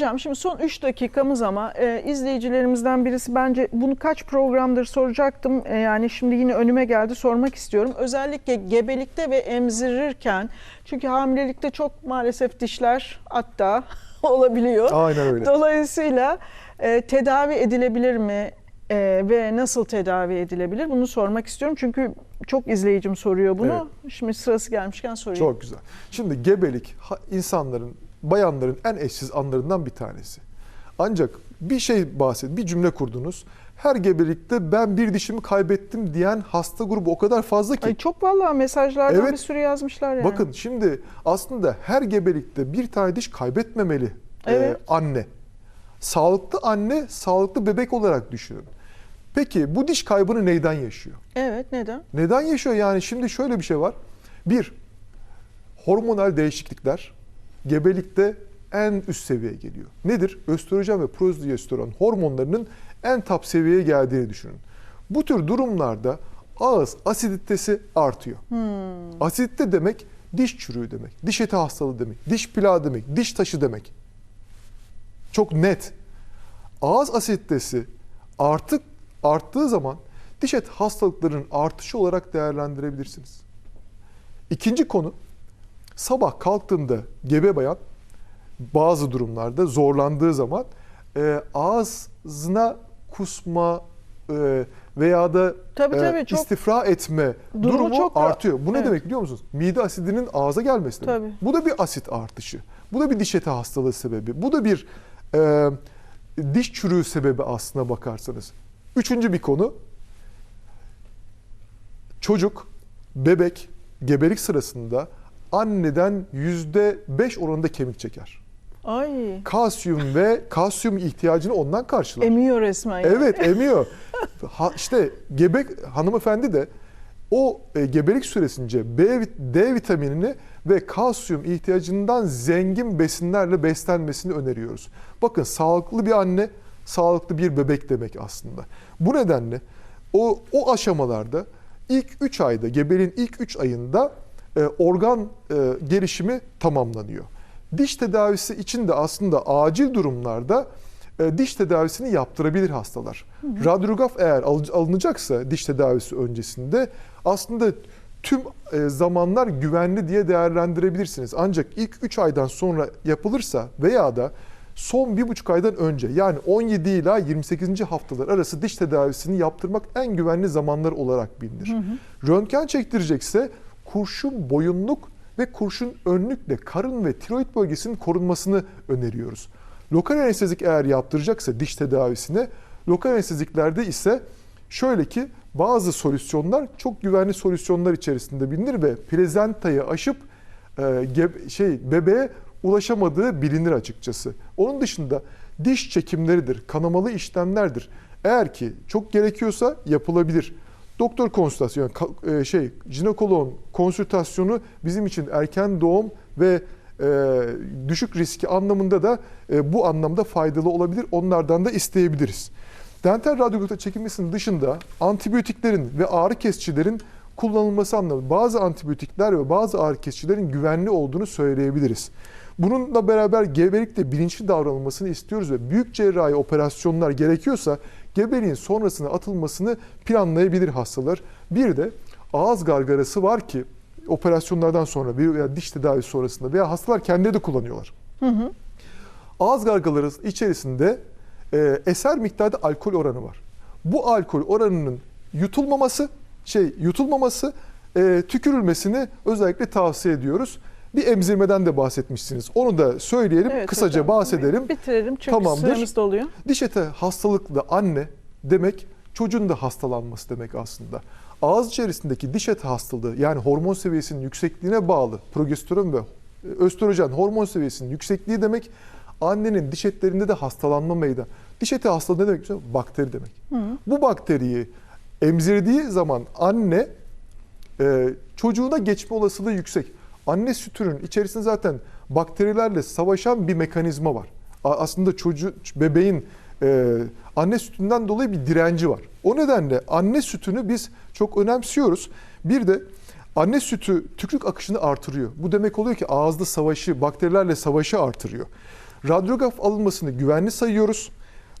Hocam şimdi son 3 dakikamız ama e, izleyicilerimizden birisi bence bunu kaç programdır soracaktım. E, yani şimdi yine önüme geldi sormak istiyorum. Özellikle gebelikte ve emzirirken çünkü hamilelikte çok maalesef dişler hatta olabiliyor. Aynen öyle. Dolayısıyla e, tedavi edilebilir mi E, ve nasıl tedavi edilebilir bunu sormak istiyorum. Çünkü çok izleyicim soruyor bunu. Şimdi sırası gelmişken sorayım. Çok güzel. Şimdi gebelik insanların, bayanların en eşsiz anlarından bir tanesi. Ancak bir şey bahset, bir cümle kurdunuz. Her gebelikte ben bir dişimi kaybettim diyen hasta grubu o kadar fazla ki. Ay çok vallahi mesajlardan Evet. bir sürü yazmışlar yani. Bakın şimdi aslında her gebelikte bir tane diş kaybetmemeli e, Evet. anne. Sağlıklı anne, sağlıklı bebek olarak düşünün. Peki bu diş kaybını neyden yaşıyor? Evet neden? Neden yaşıyor yani? Şimdi şöyle bir şey var. Bir, hormonal değişiklikler gebelikte en üst seviyeye geliyor. Nedir? Östrojen ve progesteron hormonlarının en top seviyeye geldiğini düşünün. Bu tür durumlarda ağız asiditesi artıyor. Asidite demek diş çürüğü demek, diş eti hastalığı demek, diş plağı demek, diş taşı demek. Çok net. Ağız asiditesi artık arttığı zaman diş et hastalıklarının artışı olarak değerlendirebilirsiniz. İkinci konu sabah kalktığında gebe bayan bazı durumlarda zorlandığı zaman e, ağzına kusma e, veya da Tabii, e, tabii, çok- istifra etme Durumu durumu, çok- artıyor. Bu ne Evet. demek biliyor musunuz? Mide asidinin ağza gelmesi demek. Tabii. Bu da bir asit artışı. Bu da bir diş eti hastalığı sebebi. Bu da bir e, diş çürüğü sebebi aslına bakarsanız. Üçüncü bir konu çocuk, bebek gebelik sırasında anneden yüzde beş oranında kemik çeker. Ay Kalsiyum ve kalsiyum ihtiyacını ondan karşılar. emiyor resmen. yani. Evet emiyor. Ha, işte gebe hanımefendi de o e, gebelik süresince B, D vitaminini ve kalsiyum ihtiyacından zengin besinlerle beslenmesini öneriyoruz. Bakın sağlıklı bir anne, sağlıklı bir bebek demek aslında. Bu nedenle o, o aşamalarda ilk 3 ayda, gebeliğin ilk 3 ayında e, organ e, gelişimi tamamlanıyor. Diş tedavisi için de aslında acil durumlarda e, diş tedavisini yaptırabilir hastalar. Radyograf eğer al- alınacaksa diş tedavisi öncesinde aslında tüm e, zamanlar güvenli diye değerlendirebilirsiniz. Ancak ilk 3 aydan sonra yapılırsa veya da son bir buçuk aydan önce yani 17 ila 28. haftalar arası diş tedavisini yaptırmak en güvenli zamanlar olarak bilinir. Röntgen çektirecekse kurşun boyunluk ve kurşun önlükle karın ve tiroid bölgesinin korunmasını öneriyoruz. Lokal anestezik eğer yaptıracaksa diş tedavisine, lokal anesteziklerde ise şöyle ki bazı solüsyonlar çok güvenli solüsyonlar içerisinde bilinir ve plezentayı aşıp e, şey bebeğe ulaşamadığı bilinir açıkçası. Onun dışında diş çekimleridir, kanamalı işlemlerdir. Eğer ki çok gerekiyorsa yapılabilir. Doktor konsültasyonu, ka- e, şey, jinekoloğun konsültasyonu bizim için erken doğum ve e, düşük riski anlamında da e, bu anlamda faydalı olabilir. Onlardan da isteyebiliriz. Dental radyografta çekilmesinin dışında antibiyotiklerin ve ağrı kesicilerin kullanılması anlamında bazı antibiyotikler ve bazı ağrı kesicilerin güvenli olduğunu söyleyebiliriz. Bununla beraber gebelikte bilinçli davranılmasını istiyoruz ve büyük cerrahi operasyonlar gerekiyorsa gebeliğin sonrasına atılmasını planlayabilir hastalar. Bir de ağız gargarası var ki operasyonlardan sonra veya diş tedavisi sonrasında veya hastalar kendileri de kullanıyorlar. Ağız gargaları içerisinde e, eser miktarda alkol oranı var. Bu alkol oranının yutulmaması, şey yutulmaması, e, tükürülmesini özellikle tavsiye ediyoruz. Bir emzirmeden de bahsetmişsiniz. Onu da söyleyelim, Evet, kısaca hocam. bahsedelim. Bitirelim çünkü Tamamdır. süremiz doluyor. Diş eti hastalıklı anne demek çocuğun da hastalanması demek aslında. Ağız içerisindeki diş eti hastalığı yani hormon seviyesinin yüksekliğine bağlı progesteron ve e, östrojen hormon seviyesinin yüksekliği demek annenin diş etlerinde de hastalanma meydana. Diş eti hastalığı ne demek? Bakteri demek. Bu bakteriyi emzirdiği zaman anne e, çocuğuna geçme olasılığı yüksek. Anne sütünün içerisinde zaten bakterilerle savaşan bir mekanizma var. Aslında çocuğu, bebeğin e, anne sütünden dolayı bir direnci var. O nedenle anne sütünü biz çok önemsiyoruz. Bir de anne sütü tükürük akışını artırıyor. Bu demek oluyor ki ağızda savaşı, bakterilerle savaşı artırıyor. Radyograf alınmasını güvenli sayıyoruz.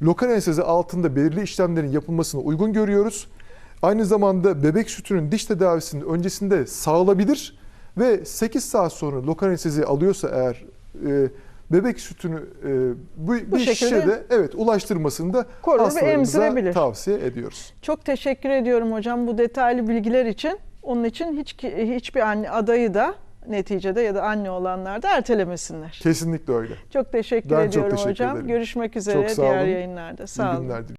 Lokal anestezi altında belirli işlemlerin yapılmasını uygun görüyoruz. Aynı zamanda bebek sütünün diş tedavisinin öncesinde sağlanabilir ve 8 saat sonra lokal anestezi alıyorsa eğer e, bebek sütünü e, bu, Bu bir şekilde şişede evet ulaştırmasını da korur ve hastalarımıza tavsiye ediyoruz. Çok teşekkür ediyorum hocam bu detaylı bilgiler için. Onun için hiç hiçbir anne adayı da neticede ya da anne olanlar da ertelemesinler. Kesinlikle öyle. Çok teşekkür Ben çok ediyorum teşekkür hocam. ederim. Görüşmek üzere Çok sağ diğer olun. yayınlarda. İyi Sağ olun. günler.